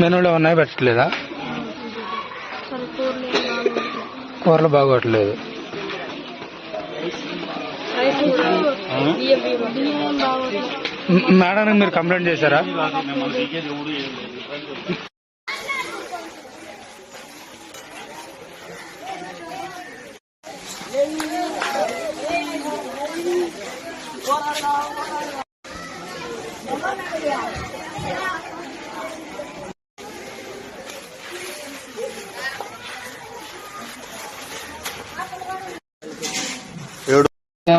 మెనూలో ఉన్నాయి పెట్టట్లేదా సరే కూరలు బాగోట్లేదు. కూరలు బాగోట్లేదు రైస్ కూడా బియ్యం బియ్యం బియ్యం ఏం బాగోట్లేదు. మ్- మేడానికి మీరు కంప్లైంట్ చేశారా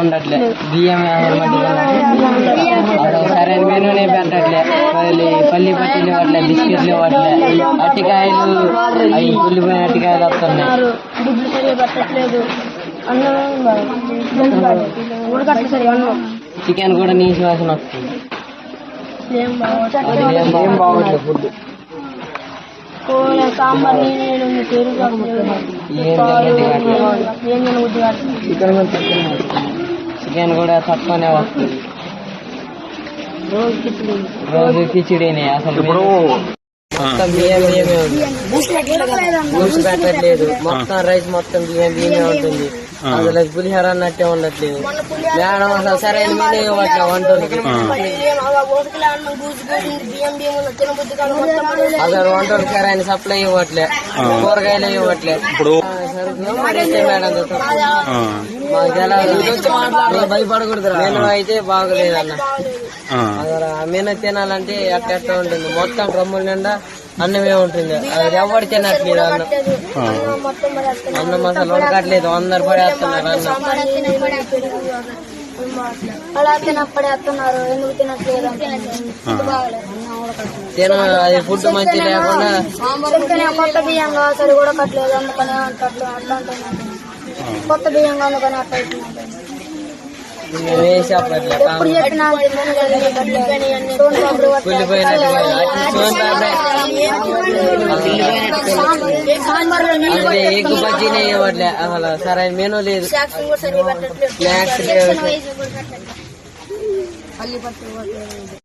ఉండట్లే. బియ్యం సరే మెనూనే పెట్టట్లే పల్లి పల్లి పట్టీలు ఇవ్వట్లే బిస్కెట్లు ఇవ్వట్లే అట్టికాయలు అవి కుళ్ళిపోయిన అట్టికాయలు వస్తున్నాయి. చికెన్ కూడా నీసు వాసన వస్తుంది. ఏం ఫుడ్ సాంబార్ నేను ఉంది ఏం చికెన్ కూడా తక్కువనే వస్తుంది. రోజు కిచిడి రోజు కిచిడీనే అసలు మొత్తం బియ్యం బియ్యమే ఉంది బూస్ట్ పెట్టట్లేదు మొత్తం రైస్ మొత్తం బియ్యం బియ్యమే ఉంటుంది అసలు అది పులిహోర అన్నట్టే ఉండట్లేదు. మేడం అసలు సరైన మీనే ఇవ్వట్లే వంటలకి అసలు వంటలు సరైన సప్లై ఇవ్వట్లే కూరగాయలు ఇవ్వట్లే. భయపడకూడదు మెను అయితే బాగలేదు అన్న అసలు ఆ. మెను తినాలంటే అట్ట ఉంటుంది మొత్తం డ్రమ్ముల నిండా అన్నమే ఉంటుంది. అది ఎవరు తినట్లేదు అన్నం. అన్నం అసలు ఉడకట్లేదు. అందరు పడేస్తున్నారు అన్నం. అలా తినప్పుడే వస్తున్నారు ఎందుకు తినట్లేదు తిన అది ఫుడ్ మంచి లేకుండా కొత్త బియ్యం కావాలి సరి కూడా కట్టలేదు అందుకనే అట్లా అంటున్నారు. కొత్త బియ్యం అందుకని అట్లా ఎగ్గు బజ్జీనే ఇవ్వట్లే అసలు సరైన మెనూ లేదు స్నాక్స్ లేవు